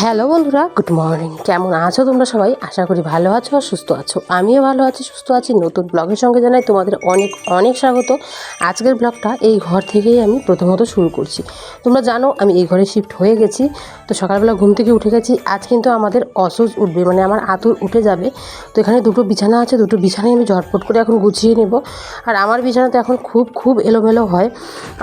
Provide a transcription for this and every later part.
Hello বন্ধুরা, good morning. কেমন আছো তোমরা সবাই? আশা করি ভালো আছো আর সুস্থ আছো। আমিও ভালো আছি, সুস্থ আছি। নতুন ব্লগের সঙ্গে জানাই তোমাদের অনেক অনেক স্বাগত। আজকের ব্লগটা এই ঘর থেকেই আমি প্রথমত শুরু করছি। তোমরা জানো, আমি এই ঘরে শিফট হয়ে গেছি। তো সকালবেলা ঘুম থেকে উঠে গেছি। আজ কিন্তু আমাদের অসুজ উঠবে মানে আমার আতুর উঠে যাবে। তো এখানে দুটো বিছানা আছে, দুটো বিছানায় আমি ঝটপট করে এখন গুছিয়ে নেব। আর আমার বিছানা তো এখন খুব খুব এলোমেলো হয়।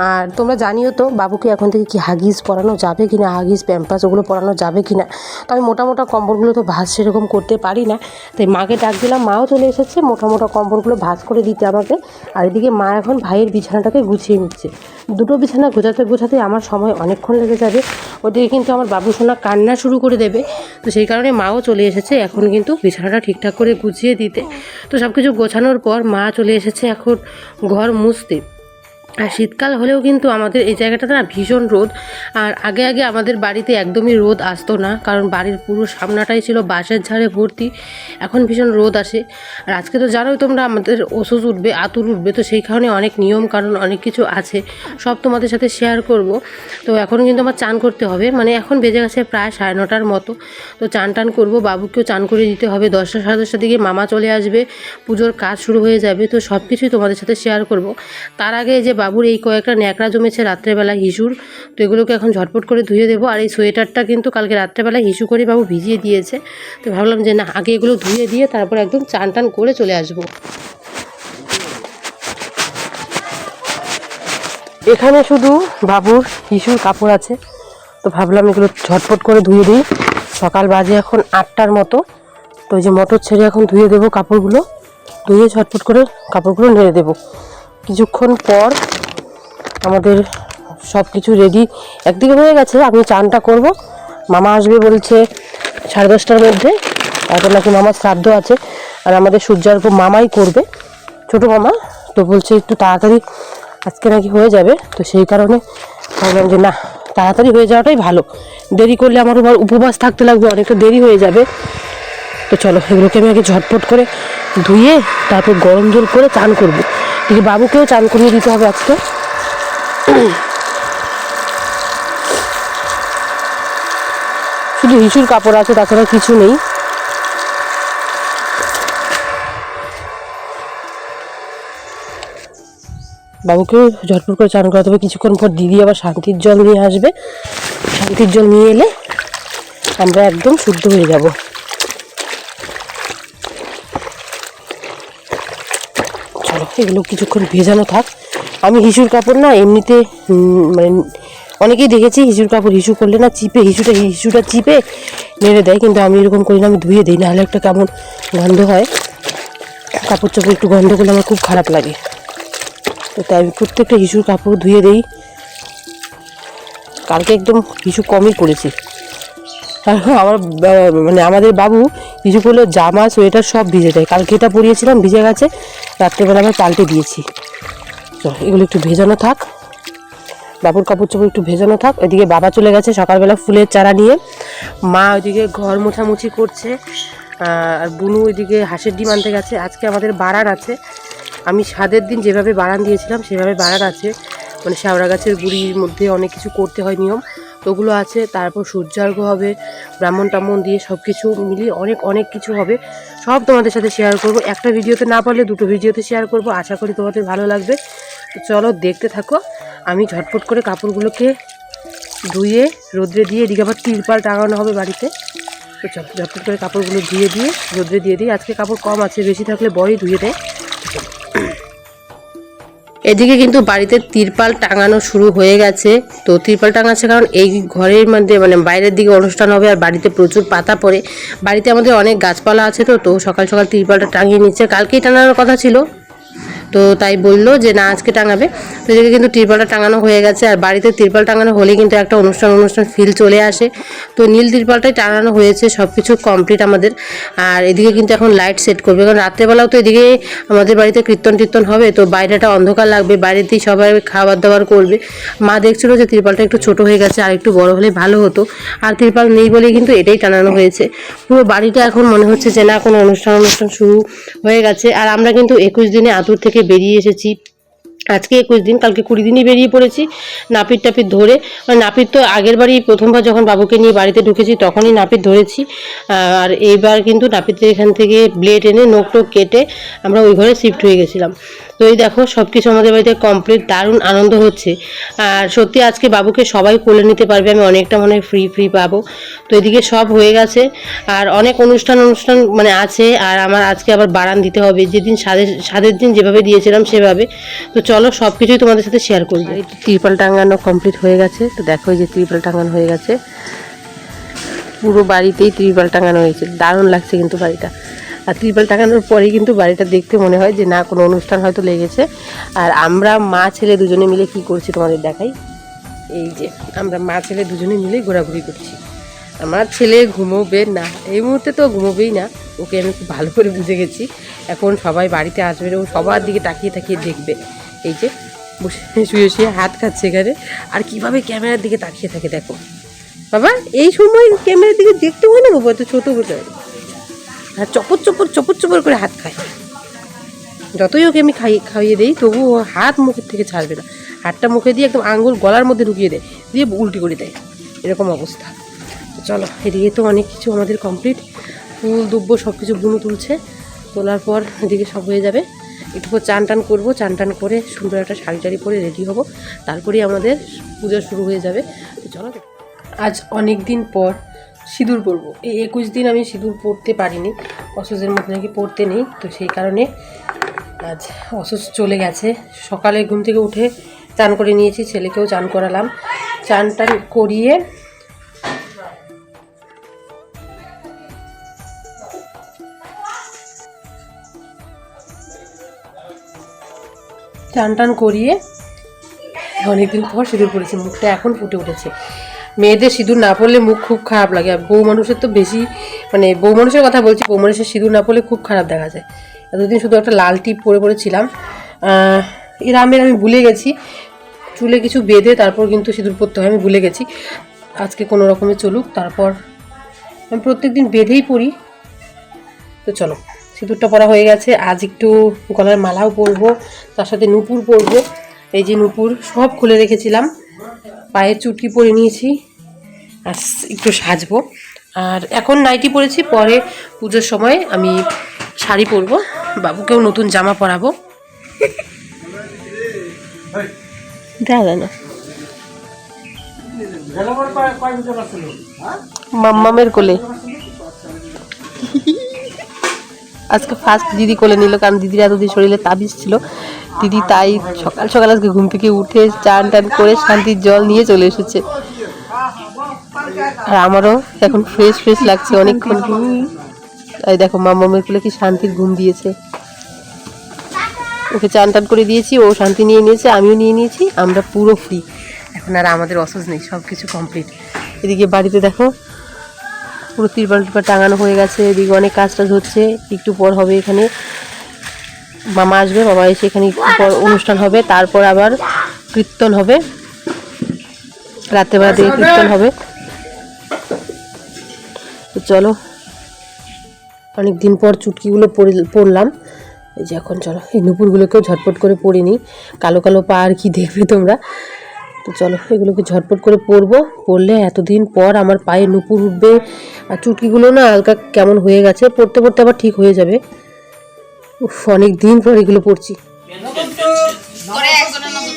আর তোমরা জানিও তো, বাবুকে এখন থেকে কি হাগিস পরানো যাবে কি না হাগিস প্যাম্পাস ওগুলো পরানো যাবে কি না তো আমি মোটা মোটা কম্বলগুলো তো ভাজ সেরকম করতে পারি না। তাই মাকে ডাক দিলাম, মাও চলে এসেছে, মোটা মোটা কম্বলগুলো ভাজ করে দিতে আমাকে। আর এদিকে মা এখন ভাইয়ের বিছানাটাকে গুছিয়ে নিচ্ছে। দুটো বিছানা গোছাতে গোছাতে আমার সময় অনেকক্ষণ লেগে যাবে। ওদিকে কিন্তু আমার বাবু সোনা কান্না শুরু করে দেবে। তো সেই কারণে মাও চলে এসেছে এখন কিন্তু বিছানাটা ঠিকঠাক করে গুছিয়ে দিতে। তো সব কিছু গোছানোর পর মা চলে এসেছে এখন ঘর মুছতে। আর শীতকাল হলেও কিন্তু আমাদের এই জায়গাটাতে না ভীষণ রোদ। আর আগে আগে আমাদের বাড়িতে একদমই রোদ আসতো না, কারণ বাড়ির পুরো সামনাটাই ছিল বাঁশের ঝাড়ে ভর্তি। এখন ভীষণ রোদ আসে। আর আজকে তো জানোই তোমরা, আমাদের ওষুধ উঠবে, আতুর উঠবে, তো সেই কারণে অনেক নিয়ম কারণ অনেক কিছু আছে। সব তোমাদের সাথে শেয়ার করব। তো এখন কিন্তু আমার চান করতে হবে। মানে এখন বেজে গেছে প্রায় সাড়ে নটার মতো। তো চান টান করব, বাবুকেও চান করে দিতে হবে। দশটা সাড়ে দশটার দিকে মামা চলে আসবে, পুজোর কাজ শুরু হয়ে যাবে। তো সব কিছুই তোমাদের সাথে শেয়ার করব। তার আগে যে বাবুর এই কয়েকটা ন্যাকড়া জমেছে রাত্রেবেলা হিসুর। তো এগুলোকে এখন ঝটপট করে ধুয়ে দেবো। আর এই সোয়েটারটা কিন্তু কালকে রাত্রেবেলা হিসু করে বাবু ভিজিয়ে দিয়েছে। তো ভাবলাম যে না, আগে এগুলো ধুয়ে দিয়ে তারপর একদম চান টান করে চলে আসব। এখানে শুধু বাবুর হিসুর কাপড় আছে। তো ভাবলাম এগুলো ঝটপট করে ধুয়ে দিই। সকাল বাজে এখন আটটার মতো। তো ওই যে মোটর ছেড়ে এখন ধুয়ে দেবো কাপড়গুলো। ধুয়ে ঝটপট করে কাপড়গুলো নেড়ে দেবো। কিছুক্ষণ পর আমাদের সব কিছু রেডি একদিকে হয়ে গেছে, আমি চানটা করব। মামা আসবে বলছে সাড়ে দশটার মধ্যে, তারপর নাকি মামার শ্রাদ্ধ আছে। আর আমাদের সূর্যার্ঘ মামাই করবে। ছোটো মামা তো বলছে একটু তাড়াতাড়ি, আজকে নাকি হয়ে যাবে। তো সেই কারণে ভাবলাম যে না, তাড়াতাড়ি হয়ে যাওয়াটাই ভালো। দেরি করলে আমার উপবাস থাকতে লাগবে, অনেকটা দেরি হয়ে যাবে। তো চলো, এগুলোকে আমি আগে ঝটপট করে ধুয়ে তারপর গরম জল করে চান করব। এদিকে বাবুকেও চান করিয়ে দিতে হবে আজকে। শুধু হিসুর কাপড় আছে তাছাড়া কিছু নেই। বাবুকেও ঝটপট করে চান করাতে হবে। কিছুক্ষণ পর দিদি আবার শান্তির জল নিয়ে আসবে। শান্তির জল নিয়ে এলে আমরা একদম শুদ্ধ হয়ে যাব। এগুলো কিছুক্ষণ ভেজানো থাক। আমি হিসুর কাপড় না এমনিতে মানে অনেকেই দেখেছি হিসুর কাপড় হিসু করলে না চিপে, হিসুটা হিসুটা চিপে নেড়ে দেয়, কিন্তু আমি এরকম করি না, আমি ধুয়ে দিই, নাহলে একটা কেমন গন্ধ হয়। কাপড় চাপড় একটু গন্ধ করলে আমার খুব খারাপ লাগে। তো তাই আমি প্রত্যেকটা হিসুর কাপড় ধুয়ে দিই। কালকে একদম হিসু কমই করেছি। আমার মানে আমাদের বাবু কিছু করলে, জামা, সোয়েটার সব ভিজে যায়। কালকে এটা পরিয়েছিলাম, ভিজে গেছে। রাত্রেবেলা আমি পাল্টে দিয়েছি। চল, এগুলো একটু ভেজানো থাক। বাবুর কাপড় চোপড় একটু ভেজানো থাক। ওইদিকে বাবা চলে গেছে সকালবেলা ফুলের চারা নিয়ে। মা ওইদিকে ঘর মোছামুছি করছে। আর বুনু ওইদিকে হাঁসের ডিম আনতে গেছে। আজকে আমাদের বাড়ার আছে। আমি স্বাদের দিন যেভাবে বাড়ান দিয়েছিলাম, সেভাবে বাড়ার আছে। মানে শ্যাওড়া গাছের গুড়ির মধ্যে অনেক কিছু করতে হয় নিয়ম। ওগুলো আছে, তারপর সূর্যার্ঘ হবে, ব্রাহ্মণ টাম্মন দিয়ে সব কিছু মিলিয়ে অনেক অনেক কিছু হবে। সব তোমাদের সাথে শেয়ার করব। একটা ভিডিওতে না পারলে দুটো ভিডিওতে শেয়ার করব। আশা করি তোমাদের ভালো লাগবে। তো চলো দেখতে থাকো। আমি ঝটপট করে কাপড়গুলোকে ধুয়ে, রোদ্রে দিয়ে, এদিকে আবার তিরপাল টাঙানো হবে বাড়িতে। তো চলো, ঝটপট করে কাপড়গুলো ধুয়ে দিয়ে, রোদ্রে দিয়ে দিই। আজকে কাপড় কম আছে, বেশি থাকলে বড়ই ধুয়ে দেয়। এদিকে কিন্তু বাড়িতে তিরপাল টাঙানো শুরু হয়ে গেছে। তো তিরপাল টাঙাচ্ছে কারণ এই ঘরের মধ্যে মানে বাইরের দিকে অনুষ্ঠান হবে আর বাড়িতে প্রচুর পাতা পড়ে। বাড়িতে আমাদের অনেক গাছপালা আছে তো তো সকাল সকাল তিরপালটা টাঙিয়ে নিচ্ছে। কালকেই টানানোর কথা ছিল। তো তাই বলল যে, না, আজকে টাঙাবে। তো এদিকে কিন্তু তিরপালটা টাঙানো হয়ে গেছে। আর বাড়িতে তিরপাল টাঙানো হলে কিন্তু একটা অনুষ্ঠান অনুষ্ঠান ফিল চলে আসে। তো নীল তিরপালটাই টাঙানো হয়েছে সব কিছু কমপ্লিট আমাদের। আর এদিকে কিন্তু এখন লাইট সেট করবে। কারণ রাত্রেবেলাও তো এদিকে আমাদের বাড়িতে কীর্তন টীর্তন হবে। তো বাইরেটা অন্ধকার লাগবে। বাইরেতেই সবাই খাবার দাবার করবে। মা দেখছিল যে তিরপালটা একটু ছোট হয়ে গেছে, আর একটু বড় হলে ভালো হতো। আর তিরপাল নেই বলে কিন্তু এটাই টানানো হয়েছে। পুরো বাড়িটা এখন মনে হচ্ছে যে, না, কোনো অনুষ্ঠান অনুষ্ঠান শুরু হয়ে গেছে। আর আমরা কিন্তু একুশ দিনে আতুর থেকে বেরিয়ে এসেছি। আজকে একুশ দিন, কালকে কুড়ি দিনই বেরিয়ে পড়েছি। নাপিত টাপিত ধরে মানে নাপিত তো আগের বারই প্রথমবার যখন বাবুকে নিয়ে বাড়িতে ঢুকেছি, তখনই নাপিত ধরেছি। আর এইবার কিন্তু নাপিতের এখান থেকে ব্লেড এনে নোক টোক কেটে আমরা ওই ঘরে শিফট হয়ে গেছিলাম। তো এই দেখো সব কিছু আমাদের বাড়িতে কমপ্লিট দারুণ আনন্দ হচ্ছে। আর সত্যি আজকে বাবুকে সবাই কোলে নিতে পারবে, আমি অনেকটা মনে হয় ফ্রি ফ্রি পাবো। তো এদিকে সব হয়ে গেছে, আর অনেক অনুষ্ঠান অনুষ্ঠান মানে আছে, আর আমার আজকে আবার বারান দিতে হবে। যেদিন সাদের সাদের দিন যেভাবে দিয়েছিলাম সেভাবে। তো চলো সব কিছুই তোমাদের সাথে শেয়ার করব এই ত্রিপাল টাঙানো কমপ্লিট হয়ে গেছে। তো দেখো এই যে ত্রিপাল টাঙানো হয়ে গেছে। পুরো বাড়িতেই ত্রিপাল টাঙানো হয়েছে। দারুণ লাগছে কিন্তু বাড়িটা। আর ত্রিপাল টাঙানোর পরেই কিন্তু বাড়িটা দেখতে মনে হয় যে না, কোনো অনুষ্ঠান হয়তো লেগেছে। আর আমরা মা, ছেলে দুজনে মিলে কি করছি তোমাদের দেখাই? এই যে, আমরা মা, ছেলে দুজনে মিলে ঘোরাঘুরি করছি। আমার ছেলে ঘুমোবে না, এই মুহূর্তে তো ঘুমোবেই না, ওকে আমি খুব ভালো করে বুঝে গেছি। এখন সবাই বাড়িতে আসবে ও সবার দিকে তাকিয়ে তাকিয়ে দেখবে। এই যে, বসে, শুয়ে শুয়ে হাত খাচ্ছে এখানে। আর কীভাবে ক্যামেরার দিকে তাকিয়ে থাকে দেখো। বাবা, এই সময় ক্যামেরার দিকে দেখতে হয় না বাবা এত ছোটো বলে আর চপর চপর চপর চপর করে হাত খায়। যতই ওকে আমি খাই খাইয়ে দিই তবু হাত মুখের থেকে ছাড়বে না। হাতটা মুখে দিয়ে একদম আঙ্গুল গলার মধ্যে ঢুকিয়ে দেয়, দিয়ে উল্টি করে দেয়। এরকম অবস্থা। চলো, এদিকে তো অনেক কিছু আমাদের কমপ্লিট ফুল, দুব্ব সব কিছু বুনো তুলছে। তোলার পর এদিকে সব হয়ে যাবে। একটু চান টান করব। চান টান করে সুন্দর একটা শাড়ি টাড়ি পরে রেডি হব। তারপরেই আমাদের পূজা শুরু হয়ে যাবে। চলো আজ অনেক দিন পর সিঁদুর পরবো। এই একুশ দিন আমি সিঁদুর পরতে পারিনি। অসুস্থের মধ্যে নাকি পরতে নেই। তো সেই কারণে আজ অসুস্থ চলে গেছে। সকালে ঘুম থেকে উঠে চান করে নিয়েছি, ছেলেকেও চান করালাম। চান টান করিয়ে চান টান করিয়ে অনেকদিন পর সিঁদুর পরেছি, মুখটা এখন ফুটে উঠেছে। মেয়েদের সিঁদুর না পড়লে মুখ খুব খারাপ লাগে। আর বউ মানুষের তো বেশি মানে বউ মানুষের কথা বলছি, বউ মানুষের সিঁদুর না পড়লে খুব খারাপ দেখা যায়। এতদিন শুধু একটা লাল টিপ পরে পরেছিলাম এর আমের আমি ভুলে গেছি। চুলে কিছু বেঁধে তারপর কিন্তু সিঁদুর পরতে হয়, আমি ভুলে গেছি। আজকে কোনো রকমে চলুক, তারপর আমি প্রত্যেক দিন বেঁধেই পরি। তো চলো, সিঁদুরটা পরা হয়ে গেছে। আজ একটু গলার মালাও পরবো, তার সাথে নুপুর পরবো। এই যে নুপুর, সব খুলে রেখেছিলাম। পায়ের চুটকি পরে নিয়েছি আর একটু সাজবো। আর এখন নাইটি পরেছি পরে পুজোর সময় আমি শাড়ি পরবো বাবুকেও নতুন জামা পরাবো। দাদা না। মাম্মামের কোলে। আজকে ফার্স্ট দিদি কোলে নিল, কারণ দিদির এতদিন শরীরে তাবিজ ছিল। দিদি তাই সকাল সকাল আজকে ঘুম থেকে উঠে চান টান করে শান্তির জল নিয়ে চলে এসেছে। আর আমারও এখন ফ্রেশ ফ্রেশ লাগছে অনেকক্ষণ। তাই দেখো মামামের কোলে কি শান্তির ঘুম দিয়েছে। ওকে চান টান করে দিয়েছি, ও শান্তি নিয়ে নিয়েছে, আমিও নিয়ে নিয়েছি, আমরা পুরো ফ্রি এখন আর আমাদের অসুস নেই সব কিছু কমপ্লিট এদিকে বাড়িতে দেখো পুরো তিরপাল টিরপাল টাঙানো হয়ে গেছে, এদিকে অনেক কাজ টাজ হচ্ছে, একটু পর হবে এখানে। মামা আসবে, মামা এসে এখানে পর অনুষ্ঠান হবে, তারপর আবার কীর্তন হবে। রাত্রেবেলা দিয়ে কীর্তন হবে। তো চলো অনেক দিন পর চুটকিগুলো পরে পরলাম এই যে এখন চলো, এই নুপুরগুলোকেও ঝটপট করে পরে নিই। কালো কালো পা আর কি দেখবে তোমরা? তো চলো এগুলোকে ঝটপট করে পরবো পরলে এতদিন পর আমার পায়ে নুপুর উঠবে আর চুটকিগুলো না হালকা কেমন হয়ে গেছে পড়তে পড়তে আবার ঠিক হয়ে যাবে উফ অনেক দিন পর এগুলো পড়ছি করে একজনের নজর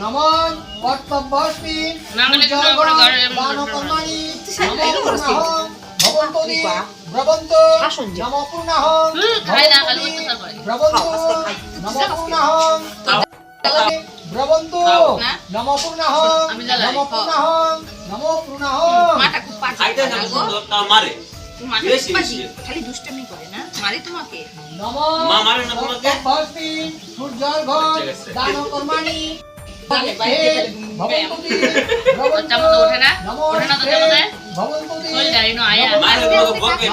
নমন কর্তব্যস্মি না, মানে একটু করে ঘরে এমন দান করে কর্মাণি এরকম করছি। ভবন্তদি ভ্রবন্তু নম পূর্ণাহং। ভ্রবন্তু নম পূর্ণাহং ভ্রবন্তু না? পূর্ণাহং আমি পূর্ণাহং নম পূর্ণাহং মাটা খুব পাঁচি। মারে। খালি দুষ্টামি করে না? মারি তোমাকে? নম মা মারে না তোমাকে? কর্তব্যস্মি সূর্যর্ঘং দান কর্মাণি। বকে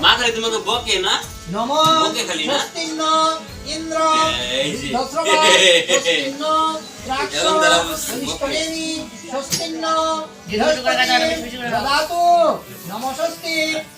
মাথায় তোমাকে বকে না? নম খালি না? ইন্দ্র স্বস্তিন্ন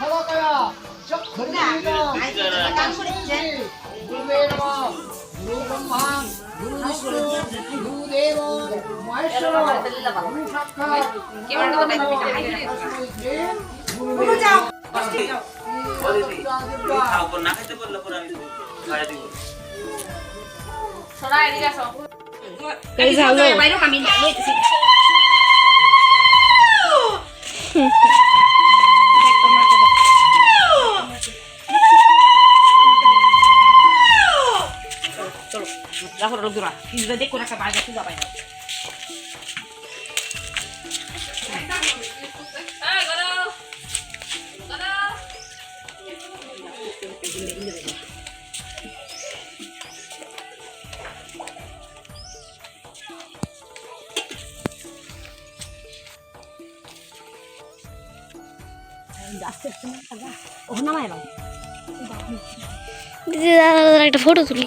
লেগে লেগে বংশীরায়ণ পাড়ায় তস্মৈ নম অজ্ঞান তিমিরন্ধাক্ষ জ্ঞানঞ্জন ফলকয় গুরুবে নম গুরু ব্রহ্মা গুরু বিষ্ণু গুরুদেব মহেশ্বর গুরু সাক্ষাৎ গুরু যাও খাও না খেতে বললে পরে আমি খাইয়ে দিব। সরা এদিকে আসো। এই ঝালো বাইরে আমি লইতেছি দূরা ফ্রিজে দেখো রাখা বাইরে খুঁজা পাই না। দাদা একটা ফটো তুলি।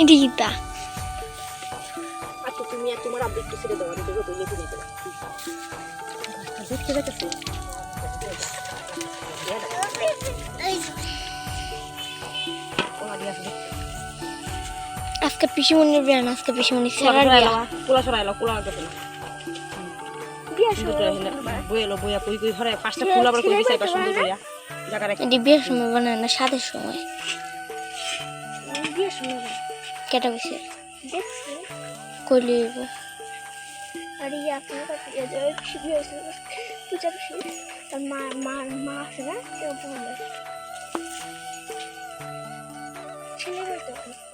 এটি গীতা আচ্ছা তুমি আর তোমার আব্বু ছেড়ে দাও আমি তোকে বইয়ে দিয়ে দেবো দেখতে দেখতে আজকে পিসিমণির বিয়ান আজকে বিয়া কোলা সরা না বই এলো বইয়া কই কই ঘরে পাঁচটা ফুল আবার কই দিছে এবার সুন্দর বইয়া জায়গা রেখে বিয়ের সময় বানায় না সাদের সময় কেটা বসে? কইলে আর ইয়ে আপনার কাছে শিবি হয়েছিল। পূজা তার মা মা মা আছে না? কেউ বলে। ছেলে মেয়ে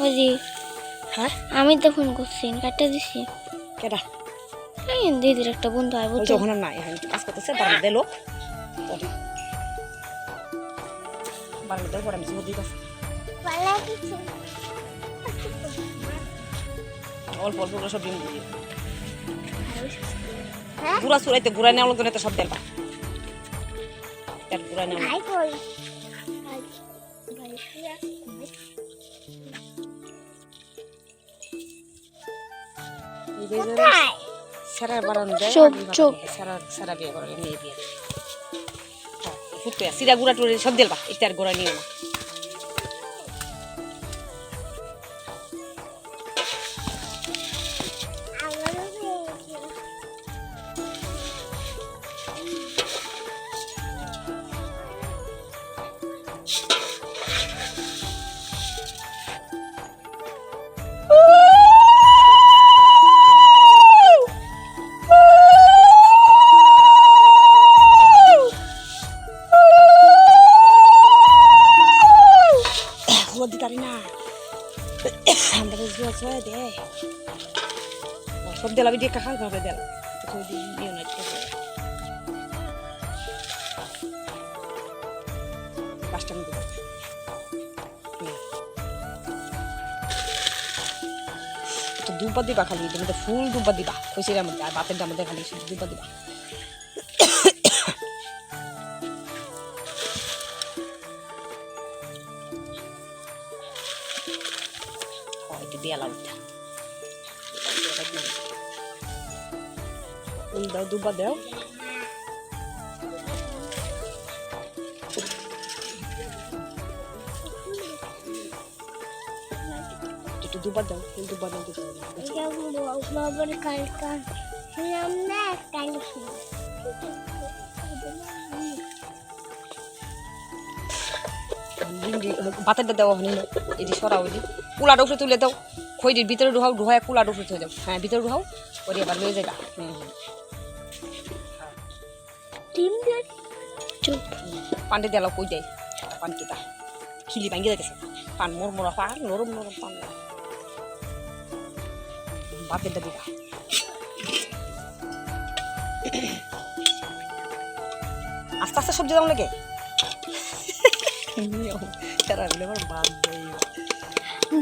ওই হ্যাঁ? আমি তো ফোন করছি কাটতে দিছি। কেডা? এই দিদির একটা বন্ধু আইব তো। নাই এখন কাজ করতেছে বাড়ি দিল বাড়ি দিল পরে আমি বুদ্ধি কাজ পালা কিছু অল্প অল্প করে সব ডিম দিয়ে হ্যাঁ? চুরাইতে গুড়া নেওয়া তো সব দেবা নেওয়া সারা বারান দেয় চুপ, চুপ। সারা সারা বিয়ে করে মেয়ে বিয়ে ফুটে সিরা গুড়া টুড়ে সব দেবা এটা আর গোড়া নিয়ে না দিবা খালি এটার মধ্যে ফুল ডুব্বা দিবা। খুশির মধ্যে আর বাতেরটার মধ্যে খালি শুধু ডুব্বা দিবা। একটু দিয়ে লাউটা দাও। ডুব্বা দাও। দুবার দাও দুবার দাও বাবার কালকার শুনলাম না কাল ভাতেরটা দেওয়া হয়নি না। এটি সরাও এটি কুলাটা উপরে তুলে দাও খৈরির ভিতরে ঢুকাও ঢুকায় কুলাটা উপরে তুলে দাও। হ্যাঁ ভিতরে ঢুকাও ওরে এবার লয়ে চুপ। পান্ডে দেলাও কই দেয়? পান কিতা খিলি ভাঙ্গি যাইতেছে। পান মোর মোরা পান নরম নরম পান। ভাতেরটা দিবা। আস্তে আস্তে সবজি দাম লাগে তারা বলে আমার বাদ দেয়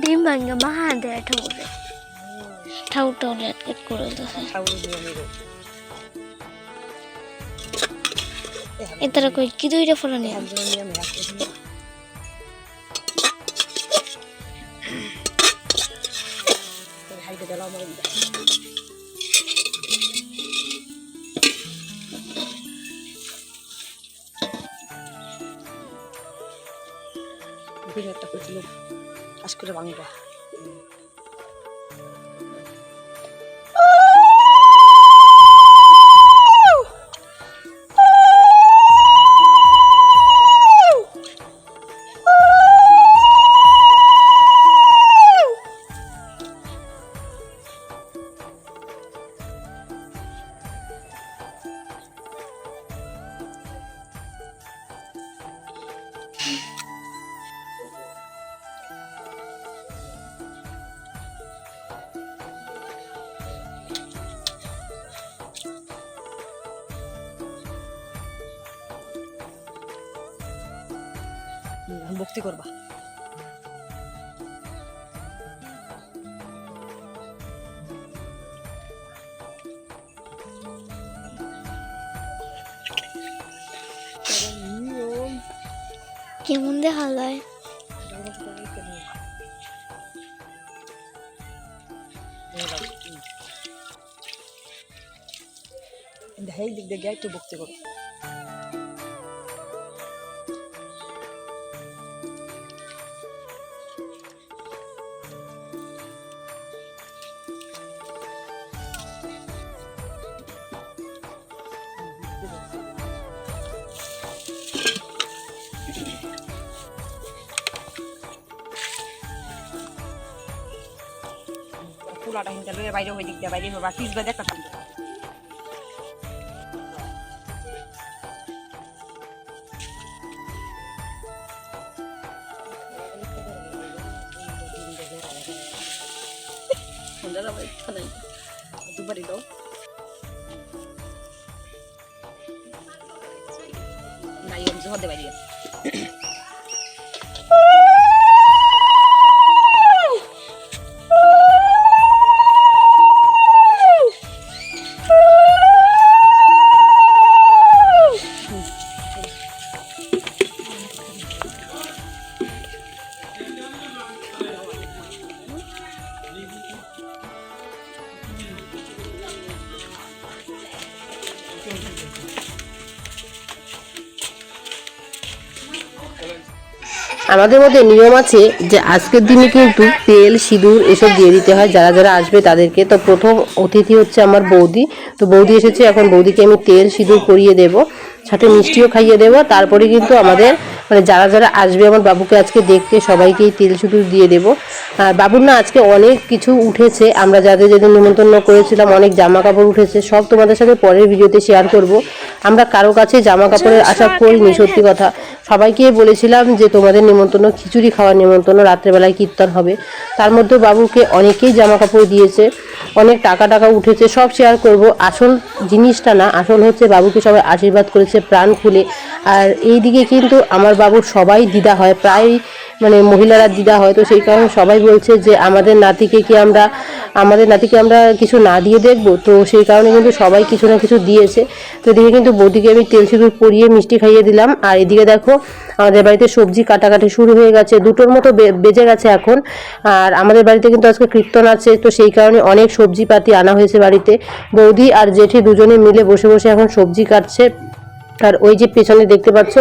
ডিম ভাঙ্গে মা হাত দেয় ঠাকুরে ঠাকুরটাও লেট কেট করে দিতেছে ঠাকুর নিয়মের এতারা কই কি দুইটা ফলানি একজনের আমার বিভিন্ন একটা করছিল কাজ করে ভাঙবা দিয়ে একটু ভক্তি করো কুলাটা হিনতে লয়ে বাইরে হয়ে দিক দিয়ে, বাইরে হবা পিস বাদে একটা আমাদের মধ্যে নিয়ম আছে যে আজকের দিনে কিন্তু তেল, সিঁদুর এসব দিয়ে দিতে হয়। যারা যারা আসবে তাদেরকে। তো প্রথম অতিথি হচ্ছে আমার বৌদি। তো বৌদি এসেছে, এখন বৌদিকে আমি তেল, সিঁদুর করিয়ে দেব। সাথে মিষ্টিও খাইয়ে দেব। তারপরে কিন্তু আমাদের মানে যারা যারা আসবে আমার বাবুকে আজকে দেখতে সবাইকেই তেল সিঁদুর দিয়ে দেব। আর বাবুর না আজকে অনেক কিছু উঠেছে আমরা যাদের যাদের নিমন্ত্রণ করেছিলাম অনেক জামা কাপড় উঠেছে সব তোমাদের সাথে পরের ভিডিওতে শেয়ার করব। আমরা কারও কাছে জামা কাপড়ের আশা করিনি সত্যি কথা। সবাইকে বলেছিলাম যে তোমাদের নিমন্ত্রণ খিচুড়ি খাওয়ার নিমন্ত্রণ রাত্রেবেলায় কীর্তন হবে। তার মধ্যে বাবুকে অনেকেই জামা কাপড় দিয়েছে অনেক টাকা টাকা উঠেছে সব শেয়ার করব। আসল জিনিসটা না আসল হচ্ছে বাবুকে সবাই আশীর্বাদ করেছে প্রাণ খুলে। আর এই দিকে কিন্তু আমার বাবুর সবাই দিদা হয়, প্রায় মানে মহিলারা দিদা হয়। তো সেই কারণে সবাই বলছে যে আমাদের নাতিকে কি আমরা, আমাদের নাতিকে আমরা কিছু না দিয়ে দেখব? তো সেই কারণে কিন্তু সবাই কিছু না কিছু দিয়েছে। তো এদিকে কিন্তু বৌদিকে আমি তেল সিঁদুর পরিয়ে মিষ্টি খাইয়ে দিলাম। আর এদিকে দেখো, আমাদের বাড়িতে সবজি কাটাকাটি শুরু হয়ে গেছে, দুটোর মতো বেজে গেছে এখন। আর আমাদের বাড়িতে কিন্তু আজকে কীর্তন আছে, তো সেই কারণে অনেক সবজিপাতি আনা হয়েছে বাড়িতে। বৌদি আর জেঠি দুজনে মিলে বসে বসে এখন সবজি কাটছে। আর ওই যে পেছনে দেখতে পাচ্ছ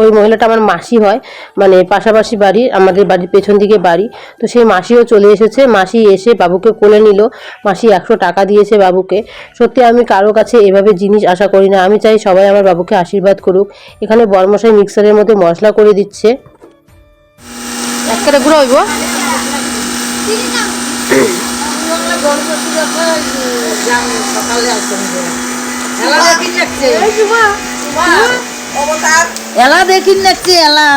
ওই মহিলাটা আমার মাসি হয় মানে পাশাপাশি বাড়ি আমাদের বাড়ির পেছন দিকে বাড়ি। তো সেই মাসিও চলে এসেছে মাসি এসে বাবুকে কোলে নিল মাসি একশো টাকা দিয়েছে বাবুকে। সত্যি আমি কারও কাছে এভাবে জিনিস আশা করি না আমি চাই সবাই আমার বাবুকে আশীর্বাদ করুক। এখানে বরমশাই মিক্সারের মধ্যে মশলা করে দিচ্ছে। একটা গুঁড়ো হইব এলা দেখি নাচছে এলা।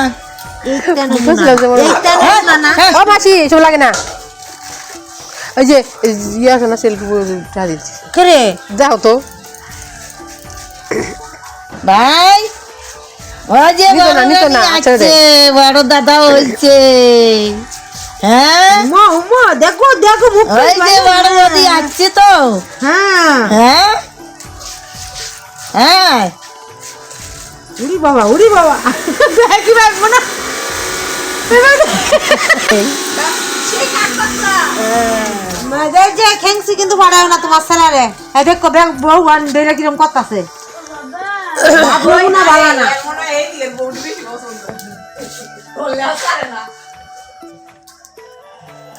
মাসি এসব লাগে না। ওই যে ইয়ে আছে সেলফি উঠা দিচ্ছি। করে। যাও তো। ভাই ও যে বড় দাদা হয়েছে হ্যাঁ? দেখো দেখো ওই যে বড় আসছে তো। হ্যাঁ। হ্যাঁ? হ্যাঁ? উড়ি বাবা উড়ি বাবা। দেখি রাখব না যে খেংসি কিন্তু বাড়ায় না তোমার স্যালারে এই দেখো দেখ বউ আন দেলে কিরম করতাছে। বউ না ভালো না।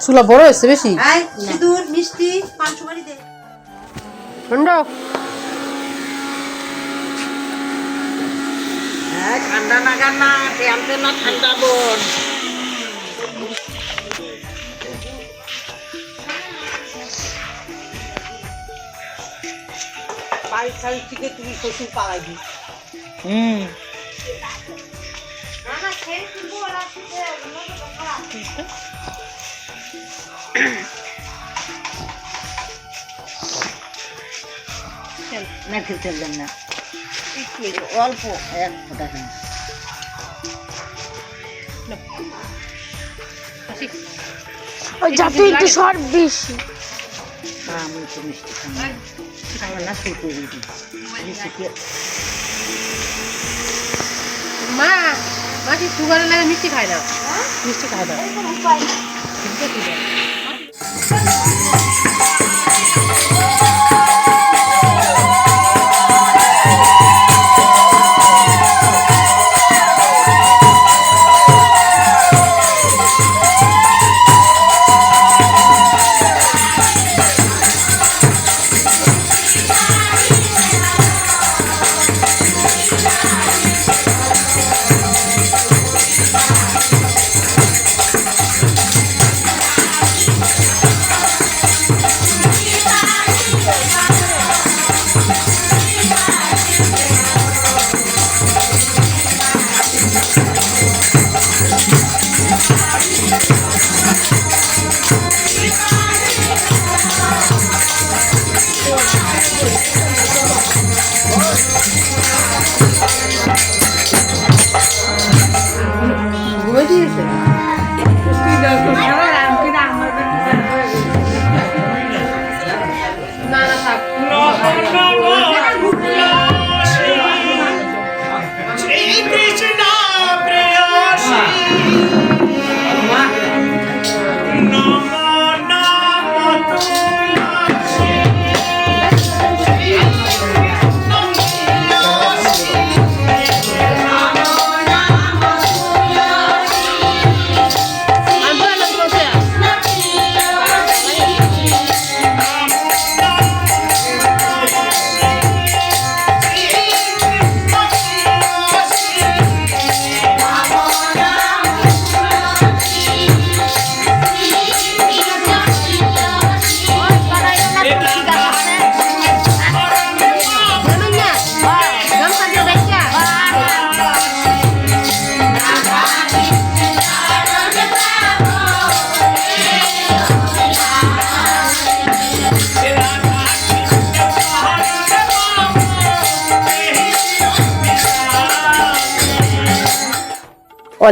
চুলা বড় হয়েছে বেশি? সিঁদুর মিষ্টি পাঁচ বাড়ি দে। ঠান্ডা ঠান্ডা না না টেমতে না ঠান্ডা বোন। বাড়ির থেকে তুমি শ্বশুর পালাইবি হুম। না খেতে না। অল্প এক দেখেন ওই জাতি একটু বেশি। হ্যাঁ, আমি মিষ্টি খাব মা মাটি সুগারের লাগে মিষ্টি খায় না? মিষ্টি খায় না।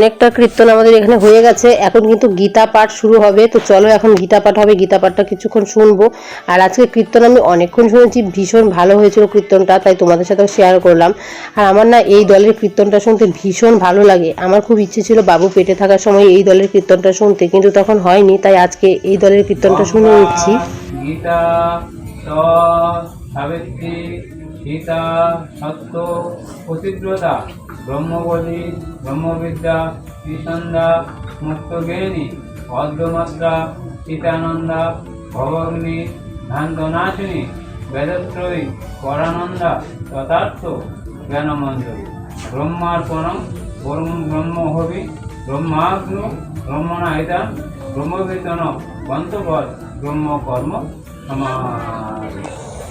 অনেকটা কীর্তন আমাদের এখানে হয়ে গেছে। এখন কিন্তু গীতা পাঠ শুরু হবে। তো চলো এখন গীতা পাঠ হবে। গীতা পাঠটা কিছুক্ষণ শুনব। আর আজকে কীর্তন আমি অনেকক্ষণ শুনেছি। ভীষণ ভালো হয়েছিল কীর্তনটা, তাই তোমাদের সাথেও শেয়ার করলাম। আর আমার না এই দলের কীর্তনটা শুনতে ভীষণ ভালো লাগে। আমার খুব ইচ্ছে ছিল বাবু পেটে থাকার সময় এই দলের কীর্তনটা শুনতে, কিন্তু তখন হয়নি, তাই আজকে এই দলের কীর্তনটা শুনে নিচ্ছি গীতা সীতা, সত্য প্রতিদ্রতা ব্রহ্মবলী ব্রহ্মবিদ্যা কৃষন্দা মুক্তজ্ঞানী অর্ধমাত্রা সীতানন্দা, ভবগ্নি ভ্রান্তনাশিনী বেদত্রয়ী, পরানন্দা, তথার্থ জ্ঞানমঞ্জরি। ব্রহ্মার্পণম ব্রহ্ম হবি ব্রহ্মাগ্নু ব্রহ্মণায়িতা ব্রহ্মবেতন বন্তপদ ব্রহ্মকর্ম সমাজ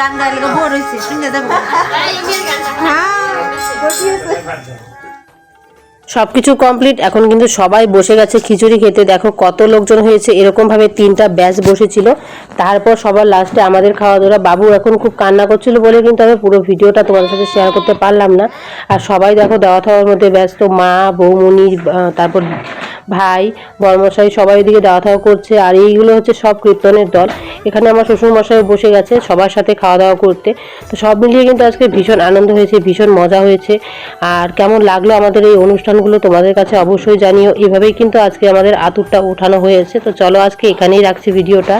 গান গাইলে হয়েছে শুনে দেখো হ্যাঁ সব কিছু কমপ্লিট, এখন কিন্তু সবাই বসে গেছে, খিচুড়ি খেতে। দেখো কত লোকজন হয়েছে এরকম ভাবে তিনটা ব্যাচ বসেছিল। তারপর সবার লাস্টে আমাদের খাওয়া দাওয়া বাবু এখন খুব কান্না করছিল বলে কিন্তু আমি পুরো ভিডিওটা তোমাদের সাথে শেয়ার করতে পারলাম না। আর সবাই দেখো দেওয়া থাওয়ার মধ্যে ব্যস্ত, মা, বৌমণি তারপর ভাই, বর্মশাই সবাই ওদিকে দাওয়া দাওয়া করছে, আর এইগুলো হচ্ছে সব কীর্তনের দল। এখানে আমার শ্বশুরমশাই বসে গেছে সবার সাথে খাওয়া দাওয়া করতে। তো সব মিলিয়ে কিন্তু আজকে ভীষণ আনন্দ হয়েছে, ভীষণ মজা হয়েছে। আর কেমন লাগল আমাদের এই অনুষ্ঠানগুলো তোমাদের কাছে অবশ্যই জানিও। এভাবেই কিন্তু আজকে আমাদের আতুরটা ওঠানো হয়েছে। তো চলো আজকে এখানেই রাখছি ভিডিওটা।